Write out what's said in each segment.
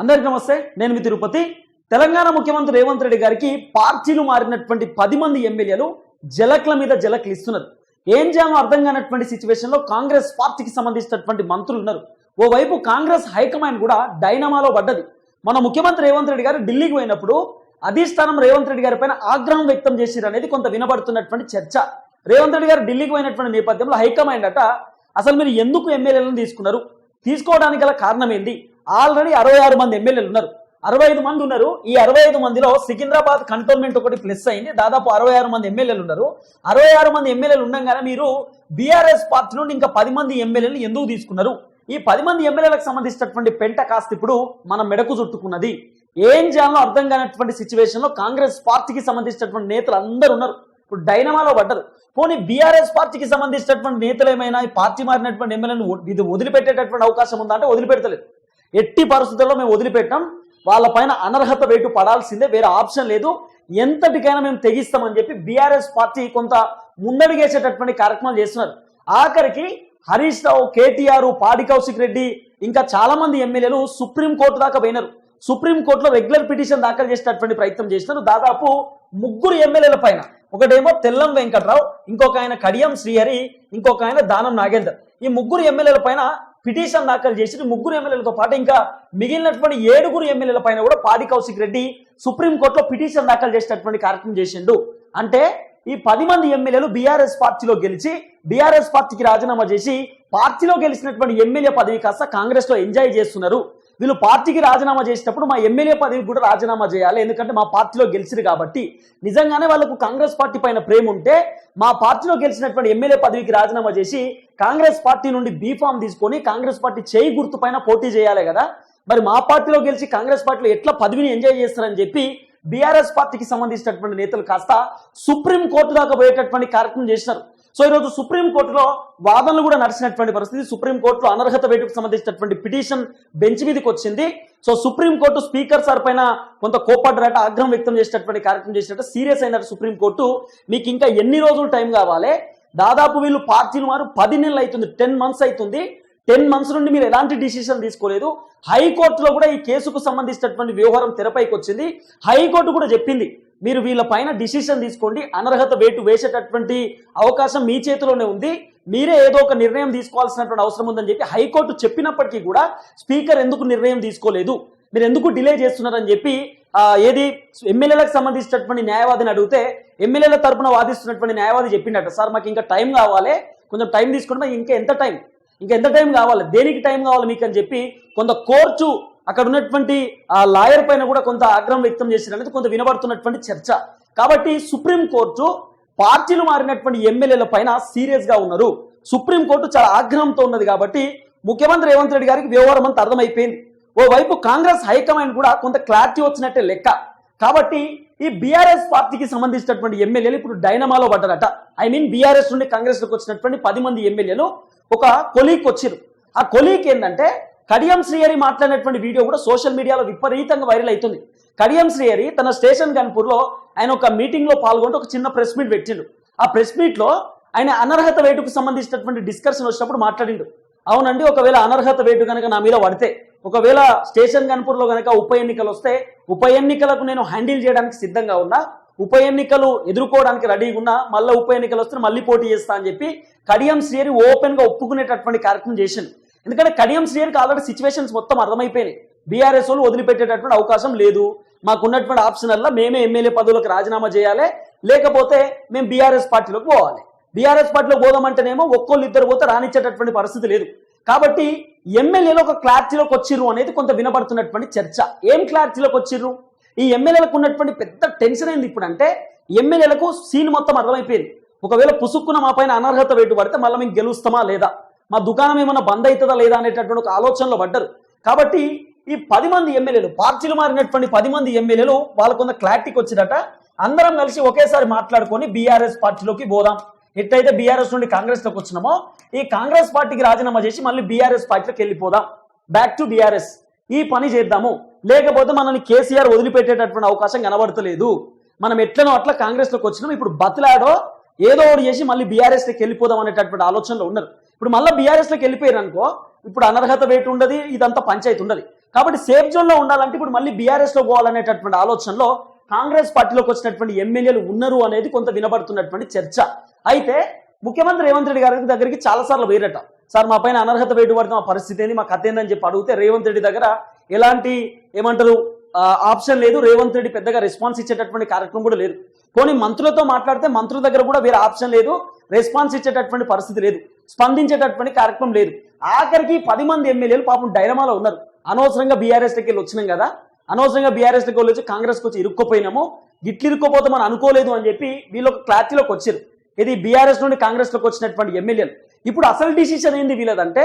అందరికీ నమస్తే నేను మీ తిరుపతి. తెలంగాణ ముఖ్యమంత్రి రేవంత్ రెడ్డి గారికి పార్టీలు మారినటువంటి పది మంది ఎమ్మెల్యేలు జలక్ల మీద జలక్లు ఇస్తున్నారు. ఏం చేయాలో అర్థం కానటువంటి సిచ్యువేషన్లో కాంగ్రెస్ పార్టీకి సంబంధించినటువంటి మంత్రులు ఉన్నారు. ఓవైపు కాంగ్రెస్ హైకమాండ్ కూడా డైనమాలో పడ్డది. మన ముఖ్యమంత్రి రేవంత్ రెడ్డి గారు ఢిల్లీకి పోయినప్పుడు అధిష్టానం రేవంత్ రెడ్డి గారి పైన ఆగ్రహం వ్యక్తం చేసిరు అనేది కొంత వినబడుతున్నటువంటి చర్చ. రేవంత్ రెడ్డి గారు ఢిల్లీకి పోయినటువంటి నేపథ్యంలో హైకమాండ్ అట అసలు మీరు ఎందుకు ఎమ్మెల్యేలను తీసుకున్నారు? తీసుకోవడానికి గల కారణం ఏంది? ఆల్రెడీ అరవై ఆరు మంది ఎమ్మెల్యేలు ఉన్నారు. అరవై ఐదు మంది ఉన్నారు. ఈ అరవై ఐదు మందిలో సికింద్రాబాద్ కంటోన్మెంట్ ఒకటి ప్లస్ అయింది. దాదాపు అరవై ఆరు మంది ఎమ్మెల్యేలు ఉన్నారు. అరవై ఆరు మంది ఎమ్మెల్యేలు ఉండగానే మీరు బీఆర్ఎస్ పార్టీ నుండి ఇంకా పది మంది ఎమ్మెల్యేలు ఎందుకు తీసుకున్నారు? ఈ పది మంది ఎమ్మెల్యేలకు సంబంధించినటువంటి పెంట కాస్త ఇప్పుడు మన మెడకు చుట్టుకున్నది. ఏం చేయాలో అర్థం కానటువంటి సిచ్యువేషన్లో కాంగ్రెస్ పార్టీకి సంబంధించినటువంటి నేతలు అందరూ ఉన్నారు. ఇప్పుడు డైనమాలో పడ్డరు. పోనీ బీఆర్ఎస్ పార్టీకి సంబంధించినటువంటి నేతలు ఏమైనా ఈ పార్టీ మారినటువంటి ఎమ్మెల్యేలు ఇది వదిలిపెట్టేటటువంటి అవకాశం ఉందా అంటే వదిలిపెడతలేదు. ఎట్టి పరిస్థితుల్లో మేము వదిలిపెట్టాం. వాళ్ళ పైన అనర్హత వేటు పడాల్సిందే వేరే ఆప్షన్ లేదు. ఎంతటికైనా మేము తెగిస్తామని చెప్పి బీఆర్ఎస్ పార్టీ కొంత ముందడిగేసేటటువంటి కార్యక్రమాలు చేస్తున్నారు. ఆఖరికి హరీష్ రావు కేటీఆర్ పాడి కౌశిక్ రెడ్డి ఇంకా చాలా మంది ఎమ్మెల్యేలు సుప్రీం కోర్టు దాకా పోయినారు. సుప్రీంకోర్టులో రెగ్యులర్ పిటిషన్ దాఖలు చేసేటటువంటి ప్రయత్నం చేసినారు దాదాపు ముగ్గురు ఎమ్మెల్యేల పైన. ఒకటేమో తెల్లం వెంకట్రావు ఇంకొక ఆయన కడియం శ్రీహరి ఇంకొక ఆయన దానం నాగేందర్. ఈ ముగ్గురు ఎమ్మెల్యేల పైన పిటిషన్ దాఖలు చేసి ముగ్గురు ఎమ్మెల్యేలతో పాటు ఇంకా మిగిలినటువంటి ఏడుగురు ఎమ్మెల్యేల పైన కూడా పాడి కౌశిక్ రెడ్డి సుప్రీంకోర్టులో పిటిషన్ దాఖలు చేసినటువంటి కార్యక్రమం చేసిండు. అంటే ఈ పది మంది ఎమ్మెల్యేలు బీఆర్ఎస్ పార్టీలో గెలిచి బీఆర్ఎస్ పార్టీకి రాజీనామా చేసి పార్టీలో గెలిచినటువంటి ఎమ్మెల్యే పదవి కాస్త కాంగ్రెస్లో ఎంజాయ్ చేస్తున్నారు. వీళ్ళు పార్టీకి రాజీనామా చేసేటప్పుడు మా ఎమ్మెల్యే పదవి కూడా రాజీనామా చేయాలి ఎందుకంటే మా పార్టీలో గెలిచిరు కాబట్టి. నిజంగానే వాళ్ళకు కాంగ్రెస్ పార్టీ పైన ప్రేమ ఉంటే మా పార్టీలో గెలిచినటువంటి ఎమ్మెల్యే పదవికి రాజీనామా చేసి కాంగ్రెస్ పార్టీ నుండి బీఫామ్ తీసుకొని కాంగ్రెస్ పార్టీ చేయి గుర్తు పైన పోటీ చేయాలి కదా. మరి మా పార్టీలో గెలిచి కాంగ్రెస్ పార్టీలో ఎట్లా పదవిని ఎంజాయ్ చేస్తారని చెప్పి బీఆర్ఎస్ పార్టీకి సంబంధించినటువంటి నేతలు కాస్త సుప్రీం కోర్టు దాకా పోయేటటువంటి కార్యక్రమం చేసినారు. సో ఈరోజు సుప్రీంకోర్టులో వాదనలు కూడా నడిచినటువంటి పరిస్థితి. సుప్రీంకోర్టులో అనర్హత వేటుకు సంబంధించినటువంటి పిటిషన్ బెంచ్ మీదకి వచ్చింది. So supreme court speaker sir పైన కొంత కోపడ్డరట ఆగ్రహం వ్యక్తం చేసినటువంటి కార్యక్రమం చేసినట్టు సీరియస్ అయినట్టు సుప్రీంకోర్టు మీకు ఇంకా ఎన్ని రోజులు టైం కావాలి? దాదాపు వీళ్ళు పార్టీ వారు పది నెలలు అవుతుంది టెన్ మంత్స్ అవుతుంది. టెన్ మంత్స్ నుండి మీరు ఎలాంటి డిసిషన్ తీసుకోలేదు. హైకోర్టులో కూడా ఈ కేసుకు సంబంధించినటువంటి వ్యవహారం తెరపైకి వచ్చింది. హైకోర్టు కూడా చెప్పింది మీరు వీళ్ళ పైన డిసిషన్ తీసుకోండి అనర్హత వేటు వేసేటటువంటి అవకాశం మీ చేతిలోనే ఉంది మీరే ఏదో ఒక నిర్ణయం తీసుకోవాల్సినటువంటి అవసరం ఉందని చెప్పి హైకోర్టు చెప్పినప్పటికీ కూడా స్పీకర్ ఎందుకు నిర్ణయం తీసుకోలేదు? మీరు ఎందుకు డిలే చేస్తున్నారని చెప్పి ఏది ఎమ్మెల్యేలకు సంబంధించినటువంటి న్యాయవాదిని అడిగితే ఎమ్మెల్యేల తరపున వాదిస్తున్నటువంటి న్యాయవాది చెప్పిండట సార్ మాకు ఇంకా టైం కావాలి కొంచెం టైం తీసుకుంటే మాకు ఇంకా ఎంత టైం? ఇంకా ఎంత టైం కావాలి? దేనికి టైం కావాలి మీకు? అని చెప్పి కొంత కోర్టు అక్కడ ఉన్నటువంటి ఆ లాయర్ పైన కూడా కొంత ఆగ్రహం వ్యక్తం చేసినది కొంత వినబడుతున్నటువంటి చర్చ. కాబట్టి సుప్రీం కోర్టు పార్టీలు మారినటువంటి ఎమ్మెల్యేల పైన సీరియస్గా ఉన్నారు. సుప్రీం కోర్టు చాలా ఆగ్రహంతో ఉన్నది కాబట్టి ముఖ్యమంత్రి రేవంత్ రెడ్డి గారికి వ్యవహారం అంత అర్థమైపోయింది. ఓవైపు కాంగ్రెస్ హైకమాండ్ కూడా కొంత క్లారిటీ వచ్చినట్టే లెక్క. కాబట్టి ఈ బీఆర్ఎస్ పార్టీకి సంబంధించినటువంటి ఎమ్మెల్యేలు ఇప్పుడు డైనమాలో పడ్డారట. ఐ మీన్ బీఆర్ఎస్ నుండి కాంగ్రెస్లోకి వచ్చినటువంటి పది మంది ఎమ్మెల్యేలు ఒక కొలీక్ వచ్చారు. ఆ కొలీక్ ఏంటంటే కడియం శ్రీహరి మాట్లాడినటువంటి వీడియో కూడా సోషల్ మీడియాలో విపరీతంగా వైరల్ అవుతుంది. కడియం శ్రీహరి తన స్టేషన్ గన్పూర్లో ఆయన ఒక మీటింగ్లో పాల్గొంటూ ఒక చిన్న ప్రెస్ మీట్ పెట్టిండు. ఆ ప్రెస్ మీట్లో ఆయన అనర్హత వేటుకు సంబంధించినటువంటి డిస్కషన్ వచ్చినప్పుడు మాట్లాడిండు. అవునండి ఒకవేళ అనర్హత వేటు కనుక నా మీద పడితే ఒకవేళ స్టేషన్ గన్పూర్లో కనుక ఉప ఎన్నికలు వస్తే ఉప ఎన్నికలకు నేను హ్యాండిల్ చేయడానికి సిద్ధంగా ఉన్నా ఉప ఎన్నికలు ఎదుర్కోవడానికి రెడీగా ఉన్నా మళ్ళీ ఉప ఎన్నికలు వస్తే మళ్ళీ పోటీ చేస్తా అని చెప్పి కడియం శ్రీహరి ఓపెన్గా ఒప్పుకునేటటువంటి కార్యక్రమం చేశాను ఎందుకంటే కడియం శ్రీహరికి ఆల్రెడీ సిచ్యువేషన్స్ మొత్తం అర్థమైపోయినాయి. బీఆర్ఎస్ వాళ్ళు వదిలిపెట్టేటటువంటి అవకాశం లేదు. మాకున్నటువంటి ఆప్షన్ మేమే ఎమ్మెల్యే పదవులకు రాజీనామా చేయాలి. లేకపోతే మేము బీఆర్ఎస్ పార్టీలోకి పోవాలి. బీఆర్ఎస్ పార్టీలో పోదామంటేనేమో ఒక్కోళ్ళు ఇద్దరు పోతే రానిచ్చేటటువంటి పరిస్థితి లేదు. కాబట్టి ఎమ్మెల్యేలు ఒక క్లారిటీలోకి వచ్చిర్రు అనేది కొంత వినబడుతున్నటువంటి చర్చ. ఏం క్లారిటీలోకి వచ్చిర్రు? ఈ ఎమ్మెల్యేలకు ఉన్నటువంటి పెద్ద టెన్షన్ ఏంది ఇప్పుడు అంటే ఎమ్మెల్యేలకు సీన్ మొత్తం అర్థమైపోయింది. ఒకవేళ పుసుక్కున మా పైన అనర్హత వేటు పడితే మళ్ళీ మేము గెలుస్తామా లేదా? మా దుకాణం ఏమైనా బంద్ అవుతుందా లేదా అనేటటువంటి ఒక ఆలోచనలో పడ్డారు. కాబట్టి ఈ పది మంది ఎమ్మెల్యేలు పార్టీలు మారినటువంటి పది మంది ఎమ్మెల్యేలు వాళ్ళకు కొంత క్లారిటీకి వచ్చినట అందరం కలిసి ఒకేసారి మాట్లాడుకొని బీఆర్ఎస్ పార్టీలోకి పోదాం. ఎట్లయితే బీఆర్ఎస్ నుండి కాంగ్రెస్లోకి వచ్చినామో ఈ కాంగ్రెస్ పార్టీకి రాజీనామా చేసి మళ్ళీ బీఆర్ఎస్ పార్టీలోకి వెళ్ళిపోదాం. బ్యాక్ టు బీఆర్ఎస్ ఈ పని చేద్దాము. లేకపోతే మనల్ని కేసీఆర్ వదిలిపెట్టేటటువంటి అవకాశం కనబడతలేదు. మనం ఎట్లనో అట్లా కాంగ్రెస్లోకి వచ్చినాం. ఇప్పుడు బతిలాడో ఏదో ఒకటి చేసి మళ్ళీ బీఆర్ఎస్లోకి వెళ్ళిపోదాం అనేటటువంటి ఆలోచనలో ఉన్నారు. ఇప్పుడు మళ్ళీ బీఆర్ఎస్లోకి వెళ్ళిపోయారు అనుకో ఇప్పుడు అనర్హత వేటు ఉండదు ఇదంతా పంచాయతీ ఉండదు. కాబట్టి సేఫ్ జోన్లో ఉండాలంటే ఇప్పుడు మళ్ళీ బీఆర్ఎస్లో పోవాలనేటటువంటి ఆలోచనలో కాంగ్రెస్ పార్టీలోకి వచ్చినటువంటి ఎమ్మెల్యేలు ఉన్నారు అనేది కొంత వినబడుతున్నటువంటి చర్చ. అయితే ముఖ్యమంత్రి రేవంత్ రెడ్డి గారి దగ్గరికి చాలాసార్లు వేరట సార్ మా పైన అనర్హత వేటు పడితే మా పరిస్థితి ఏంది? మా కథ ఏందని చెప్పి అడిగితే రేవంత్ రెడ్డి దగ్గర ఎలాంటి ఏమంటారు ఆప్షన్ లేదు. రేవంత్ రెడ్డి పెద్దగా రెస్పాన్స్ ఇచ్చేటటువంటి కార్యక్రమం కూడా లేదు. పోనీ మంత్రులతో మాట్లాడితే మంత్రుల దగ్గర కూడా వేరే ఆప్షన్ లేదు. రెస్పాన్స్ ఇచ్చేటటువంటి పరిస్థితి లేదు. స్పందించేటటువంటి కార్యక్రమం లేదు. ఆఖరికి పది మంది ఎమ్మెల్యేలు పాపం డైలమాలో ఉన్నారు. అనవసరంగా బీఆర్ఎస్లోకి వెళ్ళి వచ్చినాం కదా. అనవసరంగా బీఆర్ఎస్లోకి వెళ్ళి వచ్చి కాంగ్రెస్కి వచ్చి ఇరుక్కుపోయినాము. గిట్లు ఇరుక్కుపోతామని అనుకోలేదు అని చెప్పి వీళ్ళు ఒక క్లారిటీలోకి వచ్చారు. ఇది బీఆర్ఎస్ నుండి కాంగ్రెస్లోకి వచ్చినటువంటి ఎమ్మెల్యేలు. ఇప్పుడు అసలు డిసిషన్ ఏంది వీళ్ళదంటే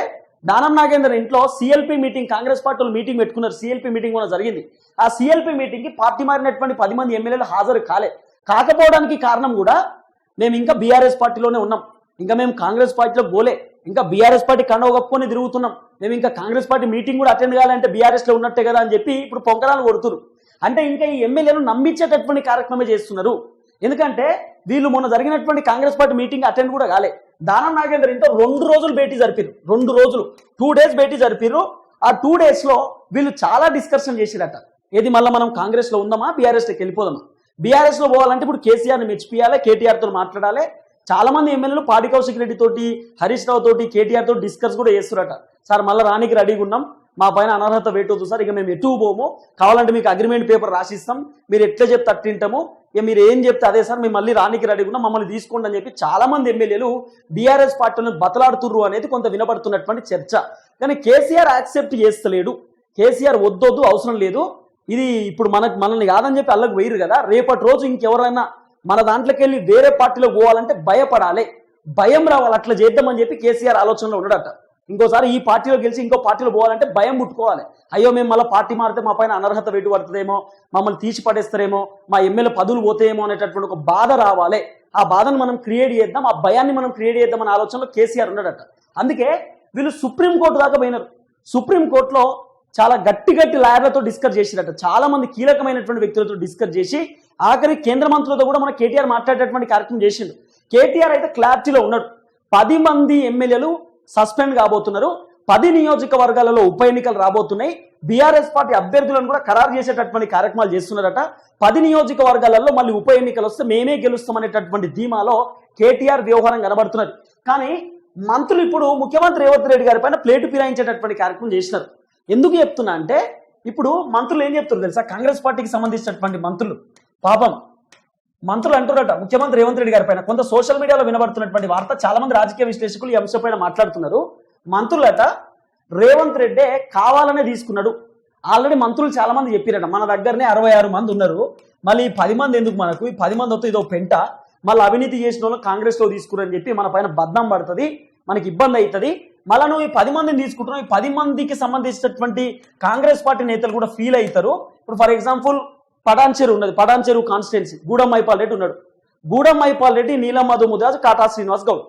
దానం నాగేందర్ ఇంట్లో సిఎల్పి మీటింగ్ కాంగ్రెస్ పార్టీలు మీటింగ్ పెట్టుకున్నారు. సిఎల్పి మీటింగ్ కూడా జరిగింది. ఆ సిఎల్పి మీటింగ్కి పార్టీ మారినటువంటి పది మంది ఎమ్మెల్యేలు హాజరు కాలే. కాకపోవడానికి కారణం కూడా మేము ఇంకా బీఆర్ఎస్ పార్టీలోనే ఉన్నాం. ఇంకా మేము కాంగ్రెస్ పార్టీలో పోలే. ఇంకా బీఆర్ఎస్ పార్టీ కండవ కప్పుకొని తిరుగుతున్నాం. మేము ఇంకా కాంగ్రెస్ పార్టీ మీటింగ్ కూడా అటెండ్ కావాలంటే బీఆర్ఎస్లో ఉన్నట్టే కదా అని చెప్పి ఇప్పుడు పొంకరాలు కొడుతున్నారు అంటే ఇంకా ఈ ఎమ్మెల్యేలు నమ్మించేటటువంటి కార్యక్రమే చేస్తున్నారు. ఎందుకంటే వీళ్ళు మొన్న జరిగినటువంటి కాంగ్రెస్ పార్టీ మీటింగ్ అటెండ్ కూడా కాలే. దానం నాగేందర్ ఇంత రెండు రోజులు భేటీ జరిపారు రెండు రోజులు. టూ డేస్ భేటీ జరిపారు ఆ టూ డేస్లో వీళ్ళు చాలా డిస్కషన్ చేసిరట. ఏది మళ్ళీ మనం కాంగ్రెస్లో ఉందామా బీఆర్ఎస్లోకి వెళ్ళిపోదామా? బీఆర్ఎస్లో పోవాలంటే ఇప్పుడు కేసీఆర్ని మెచ్చిపోయాలి కేటీఆర్తో కేటీఆర్తో మాట్లాడాలి. చాలా మంది ఎమ్మెల్యేలు పాడి కౌశిక్ రెడ్డి తోటి హరీష్ రావు తోటి కేటీఆర్ తోటి డిస్కస్ కూడా చేస్తురట. సార్ మళ్ళీ రానికి రెడీగా ఉన్నాం మా పైన అనర్హత వేటవుతుంది సార్. ఇక మేము ఎటు పోము? కావాలంటే మీకు అగ్రిమెంట్ పేపర్ రాసిస్తాం. మీరు ఎట్లా చెప్తే అట్టింటాము ఇక మీరు ఏం చెప్తే అదే సార్ మేము మళ్ళీ రానికి రెడీ ఉన్నా మమ్మల్ని తీసుకోండి అని చెప్పి చాలా మంది ఎమ్మెల్యేలు బీఆర్ఎస్ పార్టీలను బతలాడుతుర్రు అనేది కొంత వినబడుతున్నటువంటి చర్చ. కానీ కేసీఆర్ యాక్సెప్ట్ చేస్తలేడు. కేసీఆర్ వద్దొద్దు అవసరం లేదు. ఇది ఇప్పుడు మనకు మనల్ని కాదని చెప్పి అల్లకు వేయరు కదా. రేపటి రోజు ఇంకెవరైనా మన దాంట్లోకి వెళ్ళి వేరే పార్టీలో పోవాలంటే భయపడాలి. భయం రావాలి అట్లా చేద్దామని చెప్పి కేసీఆర్ ఆలోచనలో ఉండడట ఇంకోసారి ఈ పార్టీలో గెలిచి ఇంకో పార్టీలో పోవాలంటే భయం పుట్టుకోవాలి. అయ్యో మేము మళ్ళీ పార్టీ మారితే మా పైన అనర్హత వెటు పడుతుందేమో మమ్మల్ని తీసి పడేస్తారేమో మా ఎమ్మెల్యే పదులు పోతాయేమో అనేటటువంటి ఒక బాధ రావాలి. ఆ బాధను మనం క్రియేట్ చేద్దాం ఆ భయాన్ని మనం క్రియేట్ చేద్దాం అనే ఆలోచనలో కేసీఆర్ ఉన్నాడట. అందుకే వీళ్ళు సుప్రీంకోర్టు దాకా పోయినారు. సుప్రీంకోర్టులో చాలా గట్టి గట్టి లాయర్లతో డిస్కస్ చేసిరట. చాలా మంది కీలకమైనటువంటి వ్యక్తులతో డిస్కస్ చేసి ఆఖరి కేంద్ర మంత్రులతో కూడా మన కేటీఆర్ మాట్లాడేటటువంటి కార్యక్రమం చేసిండు. కేటీఆర్ అయితే క్లారిటీలో ఉన్నాడు. పది మంది ఎమ్మెల్యేలు సస్పెండ్ కాబోతున్నారు. పది నియోజకవర్గాలలో ఉప ఎన్నికలు రాబోతున్నాయి. బీఆర్ఎస్ పార్టీ అభ్యర్థులను కూడా ఖరారు చేసేటటువంటి కార్యక్రమాలు చేస్తున్నారట. పది నియోజకవర్గాలలో మళ్ళీ ఉప ఎన్నికలు వస్తే మేమే గెలుస్తామనేటటువంటి ధీమాలో కేటీఆర్ వ్యవహారం కనబడుతున్నది. కానీ మంత్రులు ఇప్పుడు ముఖ్యమంత్రి రేవంత్ రెడ్డి గారి పైన ప్లేటు ఫిరాయించేటటువంటి కార్యక్రమం చేసినారు. ఎందుకు చెప్తున్నా అంటే ఇప్పుడు మంత్రులు ఏం చెప్తున్నారు తెలుసా? కాంగ్రెస్ పార్టీకి సంబంధించినటువంటి మంత్రులు. పాపం మంత్రులు అంటున్నట ముఖ్యమంత్రి రేవంత్ రెడ్డి గారి పైన. కొంత సోషల్ మీడియాలో వినబడుతున్నటువంటి వార్త చాలా మంది రాజకీయ విశ్లేషకులు ఈ అంశంపైన మాట్లాడుతున్నారు. మంత్రులట రేవంత్ రెడ్డే కావాలనే తీసుకున్నాడు. ఆల్రెడీ మంత్రులు చాలా మంది చెప్పిరట మన దగ్గరనే అరవై ఆరు మంది ఉన్నారు. మళ్ళీ ఈ పది మంది ఎందుకు మనకు? ఈ పది మంది వస్తే ఇదో పెంట. మళ్ళీ అవినీతి చేసిన వాళ్ళు కాంగ్రెస్లో తీసుకురని చెప్పి మన పైన బద్నం పడుతుంది మనకి ఇబ్బంది అవుతుంది. మళ్ళీ నువ్వు ఈ పది మందిని తీసుకుంటున్నావు ఈ పది మందికి సంబంధించినటువంటి కాంగ్రెస్ పార్టీ నేతలు కూడా ఫీల్ అవుతారు. ఇప్పుడు ఫర్ ఎగ్జాంపుల్ పటాన్ చెరువు ఉన్నది పటాన్ చెరువు కాన్స్టిట్యున్సీ. గూడెం మైపాల్ రెడ్డి ఉన్నాడు. గూడెం మైపాల్ రెడ్డి నీలం మధు ముదిరాజు కాటా శ్రీనివాస్ గౌడ్.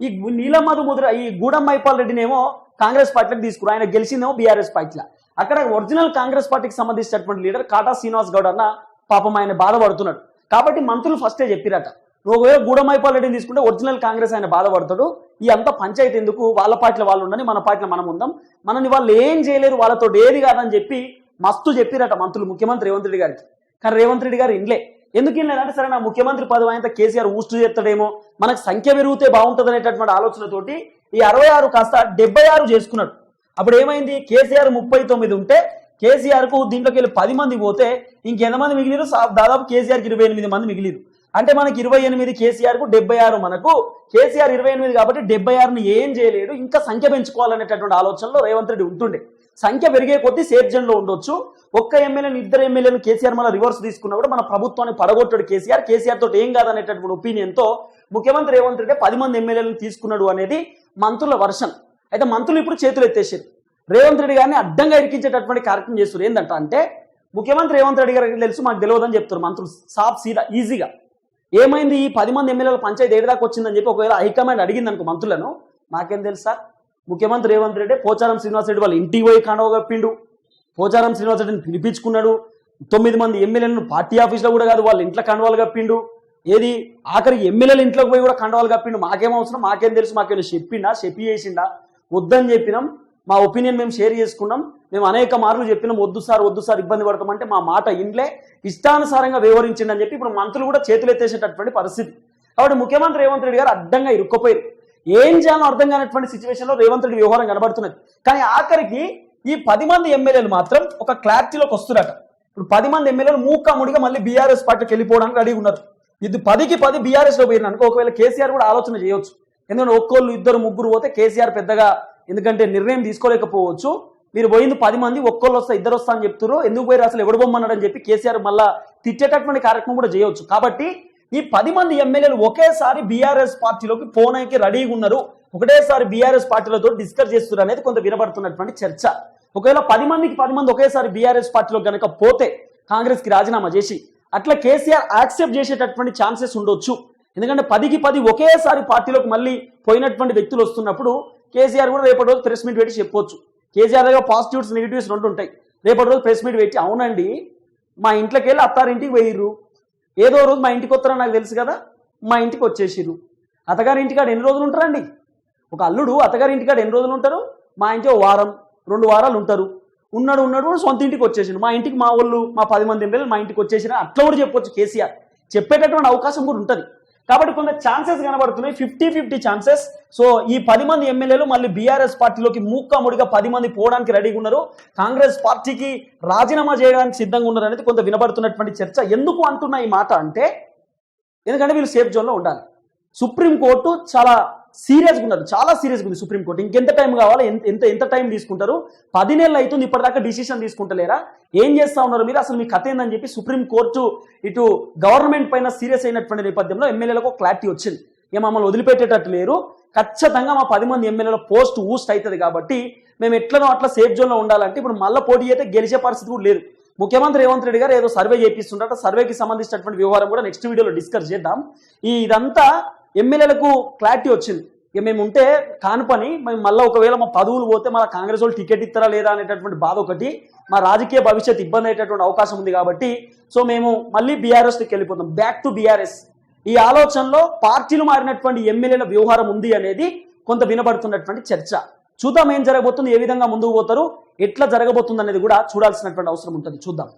ఈ నీలం మధు ముదిరా ఈ గూడెం మైపాల్ రెడ్డినేమో కాంగ్రెస్ పార్టీకి తీసుకురు. ఆయన గెలిచిందేమో బీఆర్ఎస్ పార్టీలో. అక్కడ ఒరిజినల్ కాంగ్రెస్ పార్టీకి సంబంధించినటువంటి లీడర్ కాటా శ్రీనివాస్ గౌడ్ అన్న పాపం ఆయన బాధపడుతున్నాడు. కాబట్టి మంత్రులు ఫస్టే చెప్పిరట. నువ్వు ఒకవేళ గూడమైపాల్ రెడ్డిని తీసుకుంటే ఒరిజినల్ కాంగ్రెస్ ఆయన బాధపడతాడు. ఈ అంత పంచాయతీ ఎందుకు? వాళ్ళ పార్టీలో వాళ్ళు ఉండని మన పార్టీలో మనం ఉందాం. మనని వాళ్ళు ఏం చేయలేరు వాళ్ళతో ఏది కాదని చెప్పి మస్తు చెప్పిరట మంత్రులు ముఖ్యమంత్రి రేవంత్ రెడ్డి గారికి. కానీ రేవంత్ రెడ్డి గారు ఇండ్లే. ఎందుకు ఇన్లేదంటే సరే నా ముఖ్యమంత్రి పదవి ఆయన కేసీఆర్ ఊస్టు చేస్తాడేమో మనకు సంఖ్య పెరిగితే బాగుంటుంది అనేటటువంటి ఆలోచనతోటి ఈ అరవై ఆరు కాస్త డెబ్బై ఆరు చేసుకున్నాడు. అప్పుడు ఏమైంది? కేసీఆర్ ముప్పై తొమ్మిది ఉంటే కేసీఆర్కు దీంట్లోకి వెళ్ళి పది మంది పోతే ఇంకెంతమంది మిగిలిరు? సా- దాదాపు కేసీఆర్కి ఇరవై ఎనిమిది మంది మిగిలిరు. అంటే మనకి ఇరవై ఎనిమిది కేసీఆర్కు డెబ్బై ఆరు మనకు. కేసీఆర్ ఇరవై ఎనిమిది కాబట్టి డెబ్బై ఆరుని ఏం చేయలేడు. ఇంకా సంఖ్య పెంచుకోవాలనేటటువంటి ఆలోచనలో రేవంత్ రెడ్డి ఉంటుండే. సంఖ్య పెరిగే కొద్దీ సేఫ్ ఉండొచ్చు. ఒక్క ఎమ్మెల్యేని ఇద్దరు ఎమ్మెల్యేలు కేసీఆర్ మన రివర్స్ తీసుకున్నా కూడా మన ప్రభుత్వాన్ని పడగొట్టాడు కేసీఆర్. కేసీఆర్ తోటి ఏం కాదనేటటువంటి ఒపీనియన్తో ముఖ్యమంత్రి రేవంత్ రెడ్డి పది మంది ఎమ్మెల్యేలను తీసుకున్నాడు అనేది మంత్రుల వర్షన్. అయితే మంత్రులు ఇప్పుడు చేతులు ఎత్తేసారు. రేవంత్ రెడ్డి గారిని అడ్డంగా ఇరికించేటటువంటి కార్యక్రమం చేస్తారు ఏంటంట అంటే ముఖ్యమంత్రి రేవంత్ రెడ్డి గారికి తెలుసు మాకు తెలియదని చెప్తారు మంత్రులు. సాఫ్ సీదా ఈజీగా. ఏమైంది? ఈ పది మంది ఎమ్మెల్యేల పంచాయతీ ఏడు దాకా వచ్చిందని చెప్పి ఒకవేళ హైకమాండ్ అడిగింది అనుకో మంత్రులను నాకేం తెలుసు సార్? ముఖ్యమంత్రి రేవంత్ రెడ్డి పోచారం శ్రీనివాస్ రెడ్డి వాళ్ళ ఇంటికి పోయి కండవ కప్పిండు. పోచారం శ్రీనివాస్ రెడ్డిని పిలిపించుకున్నాడు. తొమ్మిది మంది ఎమ్మెల్యేలను పార్టీ ఆఫీస్లో కూడా కాదు వాళ్ళ ఇంట్లో కండవాలు కప్పిండు. ఏది? ఆఖరి ఎమ్మెల్యేల ఇంట్లోకి పోయి కూడా కండవాలు కప్పిండు. మాకేం అవసరం? మాకేం తెలుసు? మాకేమైనా చెప్పిండా చెప్పి చేసిండా? వద్దని చెప్పినాం. మా ఒపీనియన్ మేము షేర్ చేసుకున్నాం. మేము అనేక మార్లు చెప్పినాం వద్దు సార్ వద్దు సార్ ఇబ్బంది పడతామంటే మా మాట ఇంట్లే ఇష్టానుసారంగా వ్యవహరించిండి చెప్పి ఇప్పుడు మంత్రులు కూడా చేతులు ఎత్తేసేటటువంటి పరిస్థితి. కాబట్టి ముఖ్యమంత్రి రేవంత్ రెడ్డి గారు అడ్డంగా ఇరుక్కుపోయారు. ఏం చేయాలో అర్థం కానటువంటి సిచ్యువేషన్లో రేవంత్ రెడ్డి వ్యవహారం కనబడుతున్నది. కానీ ఆఖరికి ఈ పది మంది ఎమ్మెల్యేలు మాత్రం ఒక క్లారిటీలోకి వస్తున్నారట ఇప్పుడు పది మంది ఎమ్మెల్యేలు మూకాముడిగా మళ్ళీ బీఆర్ఎస్ పార్టీకి వెళ్ళిపోవడానికి రెడీ ఉన్నారు. ఇది పదికి పది బీఆర్ఎస్లో పోయిన అనుకో ఒకవేళ కేసీఆర్ కూడా ఆలోచన చేయవచ్చు ఎందుకంటే ఒక్కోళ్ళు ఇద్దరు ముగ్గురు పోతే కేసీఆర్ పెద్దగా ఎందుకంటే నిర్ణయం తీసుకోలేకపోవచ్చు. మీరు పోయింది పది మంది ఒక్కోళ్ళు వస్తా ఇద్దరు వస్తా అని చెప్తున్నారు ఎందుకు పోయి అసలు ఎవడు బొమ్మన్నాడు అని చెప్పి కేసీఆర్ మళ్ళా తిట్టేటటువంటి కార్యక్రమం కూడా చేయవచ్చు కాబట్టి ఈ పది మంది ఎమ్మెల్యేలు ఒకేసారి బీఆర్ఎస్ పార్టీలోకి పోనీకి రెడీగా ఉన్నారు. ఒకటేసారి బీఆర్ఎస్ పార్టీలతో డిస్కస్ చేస్తున్నారు అనేది కొంత వినబడుతున్నటువంటి చర్చ. ఒకవేళ పది మందికి పది మంది ఒకేసారి బీఆర్ఎస్ పార్టీలో గనక పోతే కాంగ్రెస్కి రాజీనామా చేసి అట్లా కేసీఆర్ యాక్సెప్ట్ చేసేటటువంటి ఛాన్సెస్ ఉండొచ్చు. ఎందుకంటే పదికి పది ఒకేసారి పార్టీలోకి మళ్ళీ పోయినటువంటి వ్యక్తులు వస్తున్నప్పుడు కేసీఆర్ కూడా రేపటి రోజు ప్రెస్ మీట్ పెట్టి చెప్పొచ్చు. కేసీఆర్ దగ్గర పాజిటివ్స్ నెగిటివ్స్ రెండు ఉంటాయి రేపటి రోజు ప్రెస్ మీట్ పెట్టి అవునండి మా ఇంట్లోకి వెళ్ళి అత్తారింటికి పోయిర్రు. ఏదో రోజు మా ఇంటికి వస్తారని నాకు తెలుసు కదా. మా ఇంటికి వచ్చేసిరు అత్తగారి ఇంటికాడ ఎన్ని రోజులు ఉంటారండి? ఒక అల్లుడు అత్తగారి ఇంటికాడ ఎన్ని రోజులు ఉంటారు? మా ఇంటి వారం రెండు వారాలు ఉంటారు. ఉన్నాడు ఉన్నాడు కూడా సొంత ఇంటికి వచ్చేసిండు మా ఇంటికి మా వాళ్ళు మా పది మంది ఎంపీలు మా ఇంటికి వచ్చేసిన అట్లా కూడా చెప్పొచ్చు కేసీఆర్. చెప్పేటటువంటి అవకాశం కూడా ఉంటుంది. కాబట్టి కొంత ఛాన్సెస్ కనబడుతున్నాయి ఫిఫ్టీ ఫిఫ్టీ ఛాన్సెస్ సో ఈ పది మంది ఎమ్మెల్యేలు మళ్ళీ బీఆర్ఎస్ పార్టీలోకి మూకాముడిగా పది మంది పోవడానికి రెడీగా ఉన్నారు. కాంగ్రెస్ పార్టీకి రాజీనామా చేయడానికి సిద్ధంగా ఉన్నారు అనేది కొంత వినబడుతున్నటువంటి చర్చ. ఎందుకు అంటున్న ఈ మాట అంటే ఎందుకంటే వీళ్ళు సేఫ్ జోన్లో ఉండాలి. సుప్రీంకోర్టు చాలా సీరియస్గా ఉన్నారు. చాలా సీరియస్గా ఉంది సుప్రీంకోర్టు ఇంకెంత టైం కావాలి? ఎంత ఎంత ఎంత టైం తీసుకుంటారు? పది నెలలు అవుతుంది ఇప్పటిదాకా డిసిషన్ తీసుకుంటలేరా? ఏం చేస్తా ఉన్నారు మీరు? అసలు మీ కథ ఏందని చెప్పి సుప్రీంకోర్టు ఇటు గవర్నమెంట్ పైన సీరియస్ అయినటువంటి నేపథ్యంలో ఎమ్మెల్యేలకు క్లారిటీ వచ్చింది. ఇక మమ్మల్ని వదిలిపెట్టేటట్టు లేరు. ఖచ్చితంగా మా పది మంది ఎమ్మెల్యేల పోస్ట్ ఊస్ట్ అవుతుంది కాబట్టి మేము ఎట్లనో అట్లా సేఫ్ జోన్లో ఉండాలంటే ఇప్పుడు మళ్ళీ పోటీ అయితే గెలిచే పరిస్థితి కూడా లేదు. ముఖ్యమంత్రి రేవంత్ రెడ్డి గారు ఏదో సర్వే చేపిస్తుంటారు. సర్వేకి సంబంధించినటువంటి వ్యవహారం కూడా నెక్స్ట్ వీడియోలో డిస్కస్ చేద్దాం. ఈ ఇదంతా ఎమ్మెల్యేలకు క్లారిటీ వచ్చింది. ఇక మేము ఉంటే కానుపని మేము మళ్ళీ ఒకవేళ మా పదవులు పోతే మళ్ళీ కాంగ్రెస్ వాళ్ళు టికెట్ ఇస్తారా లేదా అనేటటువంటి బాధ ఒకటి మా రాజకీయ భవిష్యత్ ఇబ్బంది అయ్యేటటువంటి అవకాశం ఉంది కాబట్టి సో మేము మళ్ళీ బీఆర్ఎస్కి వెళ్ళిపోతాం బ్యాక్ టు బీఆర్ఎస్ ఈ ఆలోచనలో పార్టీలు మారినటువంటి ఎమ్మెల్యేల వ్యవహారం ఉంది అనేది కొంత వినబడుతున్నటువంటి చర్చ. చూద్దాం ఏం జరగబోతుంది ఏ విధంగా ముందుకు పోతారు ఎట్లా జరగబోతుంది అనేది కూడా చూడాల్సినటువంటి అవసరం ఉంటుంది. చూద్దాం.